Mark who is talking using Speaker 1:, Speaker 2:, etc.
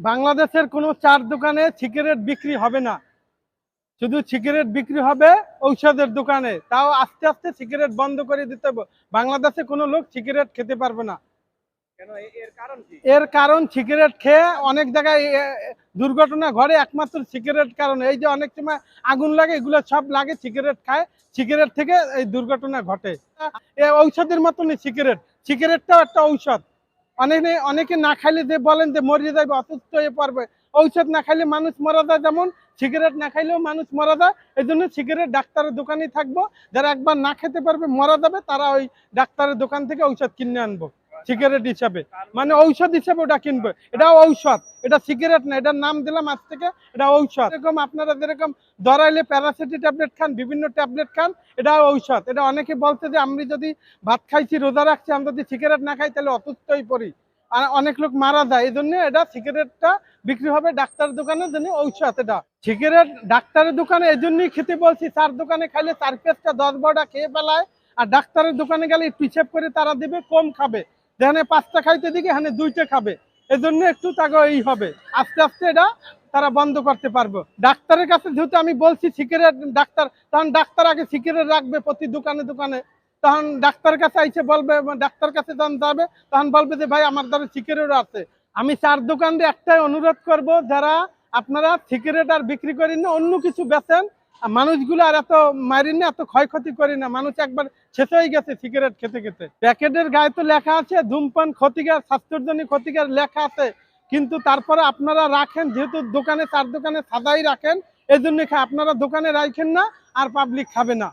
Speaker 1: বাংলাদেশের কোনো চার দোকানে সিগারেট বিক্রি হবে না। শুধু সিগারেট বিক্রি হবে ঔষধের দোকানে। তাও আস্তে আস্তে সিগারেট বন্ধ করে দিতে হবে। বাংলাদেশে কোনো লোক সিগারেট খেতে পারবে না।
Speaker 2: এর কারণ কি?
Speaker 1: এর কারণ সিগারেট খেয়ে অনেক জায়গায় দুর্ঘটনা ঘটে একমাত্র সিগারেট কারণ। এই যে অনেক সময় আগুন লাগে এগুলো সব লাগে সিগারেট খায়। সিগারেট থেকে এই দুর্ঘটনা ঘটে। ঔষধের মতনই সিগারেট সিগারেটটাও একটা ঔষধ। অনেকে অনেকে না খাইলে যে বলেন যে মরে যাবে অসুস্থ হয়ে পড়বে। ঔষধ না খাইলে মানুষ মরা যায় যেমন, সিগারেট না খাইলেও মানুষ মরা যায়। এই জন্য সিগারেট ডাক্তারের দোকানেই থাকব। যারা একবার না খেতে পারবে, মরা যাবে, তারা ওই ডাক্তারের দোকান থেকে ঔষধ কিনে আনব। সিগারেট হিসাবে। মানে ঔষধ হিসেবে ওটা কিনবে। এটা ঔষধ। এটা সিগারেট না, এটার নাম দিলাম আজ থেকে, এটা ঔষধ। এরকম আপনারা যেরকম দরাইলে প্যারাসিটি ট্যাবলেট খান, বিভিন্ন ট্যাবলেট খান, এটা ঔষধ। এটা অনেকে বলছে যে, আমি যদি ভাত খাইছি, রোজা রাখছি, আমি যদি সিগারেট না খাই, তাহলে অসুস্থ হয়ে পড়ি। আর অনেক লোক মারা যায়। এই জন্য এটা সিগারেটটা বিক্রি হবে ডাক্তারের দোকানে জন্য ঔষধ এটা। সিগারেট ডাক্তারের দোকানে, এই জন্যই খেতে বলছি চার দোকানে খাইলে চার পেঁচটা দশ বারোটা খেয়ে ফেলায়। আর ডাক্তারের দোকানে গেলে হিসেব করে তারা দিবে, কম খাবে। যেখানে পাঁচটা খাইতে দিকে, এখানে দুইটা খাবে। এজন্য একটু তাকে এই হবে। আস্তে আস্তে এটা তারা বন্ধ করতে পারব। ডাক্তারের কাছে যেহেতু আমি বলছি সিগারেট, ডাক্তার, তখন ডাক্তার আগে সিগারেট রাখবে প্রতি দোকানে দোকানে। তখন ডাক্তার কাছে আইসে বলবে, ডাক্তার কাছে যখন যাবে, তখন বলবে যে, ভাই, আমার দ্বারা সিগারেট আছে। আমি চার দোকান একটাই অনুরোধ করব, যারা আপনারা সিগারেট আর বিক্রি করেন না, অন্য কিছু বেচেন মানুষগুলো আর এত মারি না, এত ক্ষয়ক্ষতি করি না। মানুষ একবার শেষ হয়ে গেছে সিগারেট খেতে খেতে। প্যাকেটের গায়ে তো লেখা আছে, ধূমপান ক্ষতিকার, স্বাস্থ্যের জন্য ক্ষতিকার লেখা আছে। কিন্তু তারপরে আপনারা রাখেন, যেহেতু দোকানে, চার দোকানে সাদাই রাখেন এই জন্য আপনারা দোকানে রাখেন না আর পাবলিক খাবে না।